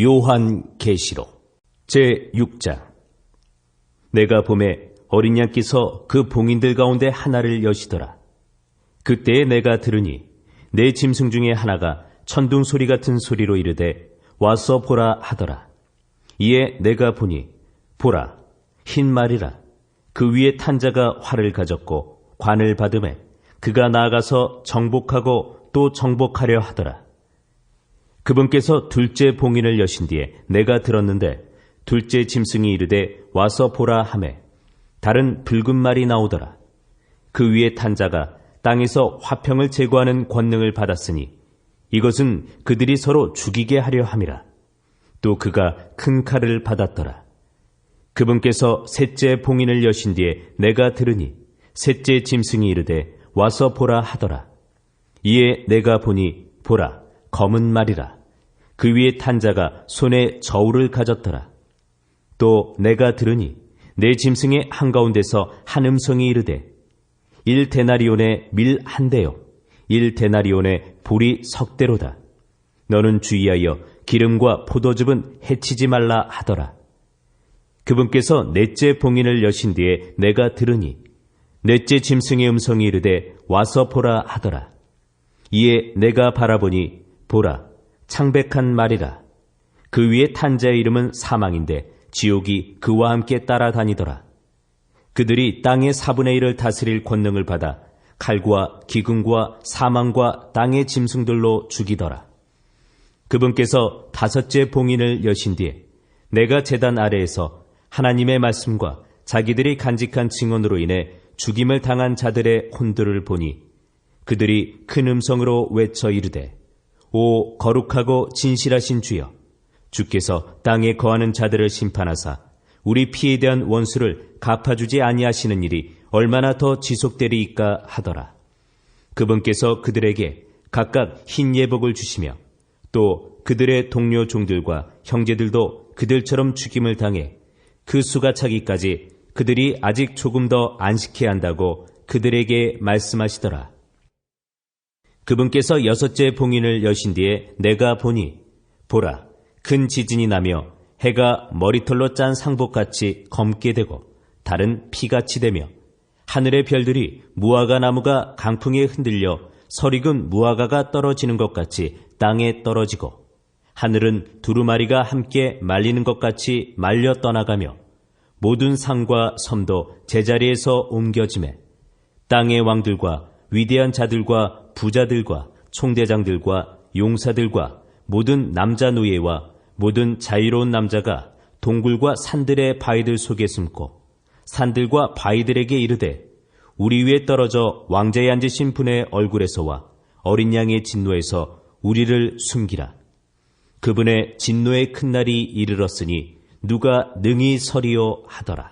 요한 계시록 제6장 내가 봄에 어린 양께서 그 봉인들 가운데 하나를 여시더라. 그때에 내가 들으니 내 짐승 중에 하나가 천둥 소리 같은 소리로 이르되 와서 보라 하더라. 이에 내가 보니 보라 흰 말이라 그 위에 탄 자가 활을 가졌고 관을 받음에 그가 나아가서 정복하고 또 정복하려 하더라. 그분께서 둘째 봉인을 여신 뒤에 내가 들었는데 둘째 짐승이 이르되 와서 보라 하매 다른 붉은 말이 나오더라. 그 위에 탄 자가 땅에서 화평을 제거하는 권능을 받았으니 이것은 그들이 서로 죽이게 하려 함이라. 또 그가 큰 칼을 받았더라. 그분께서 셋째 봉인을 여신 뒤에 내가 들으니 셋째 짐승이 이르되 와서 보라 하더라. 이에 내가 보니 보라 검은 말이라. 그 위에 탄 자가 손에 저울을 가졌더라. 또 내가 들으니 내 짐승의 한가운데서 한 음성이 이르되 일 데나리온의 밀 한 대요. 일 데나리온의 보리 석 대로다. 너는 주의하여 기름과 포도즙은 해치지 말라 하더라. 그분께서 넷째 봉인을 여신 뒤에 내가 들으니 넷째 짐승의 음성이 이르되 와서 보라 하더라. 이에 내가 바라보니 보라 창백한 말이라. 그 위에 탄 자의 이름은 사망인데 지옥이 그와 함께 따라다니더라. 그들이 땅의 4분의 1을 다스릴 권능을 받아 칼과 기근과 사망과 땅의 짐승들로 죽이더라. 그분께서 다섯째 봉인을 여신 뒤에 내가 재단 아래에서 하나님의 말씀과 자기들이 간직한 증언으로 인해 죽임을 당한 자들의 혼들을 보니 그들이 큰 음성으로 외쳐 이르되 오 거룩하고 진실하신 주여 주께서 땅에 거하는 자들을 심판하사 우리 피에 대한 원수를 갚아주지 아니하시는 일이 얼마나 더 지속되리이까 하더라. 그분께서 그들에게 각각 흰 예복을 주시며 또 그들의 동료 종들과 형제들도 그들처럼 죽임을 당해 그 수가 차기까지 그들이 아직 조금 더 안식해야 한다고 그들에게 말씀하시더라. 그분께서 여섯째 봉인을 여신 뒤에 내가 보니 보라 큰 지진이 나며 해가 머리털로 짠 상복같이 검게 되고 달은 피같이 되며 하늘의 별들이 무화과 나무가 강풍에 흔들려 서리금 무화과가 떨어지는 것 같이 땅에 떨어지고 하늘은 두루마리가 함께 말리는 것 같이 말려 떠나가며 모든 산과 섬도 제자리에서 옮겨지매 땅의 왕들과 위대한 자들과 부자들과 총대장들과 용사들과 모든 남자 노예와 모든 자유로운 남자가 동굴과 산들의 바위들 속에 숨고 산들과 바위들에게 이르되 우리 위에 떨어져 왕자에 앉으신 분의 얼굴에서와 어린 양의 진노에서 우리를 숨기라. 그분의 진노의 큰 날이 이르렀으니 누가 능히 서리요 하더라.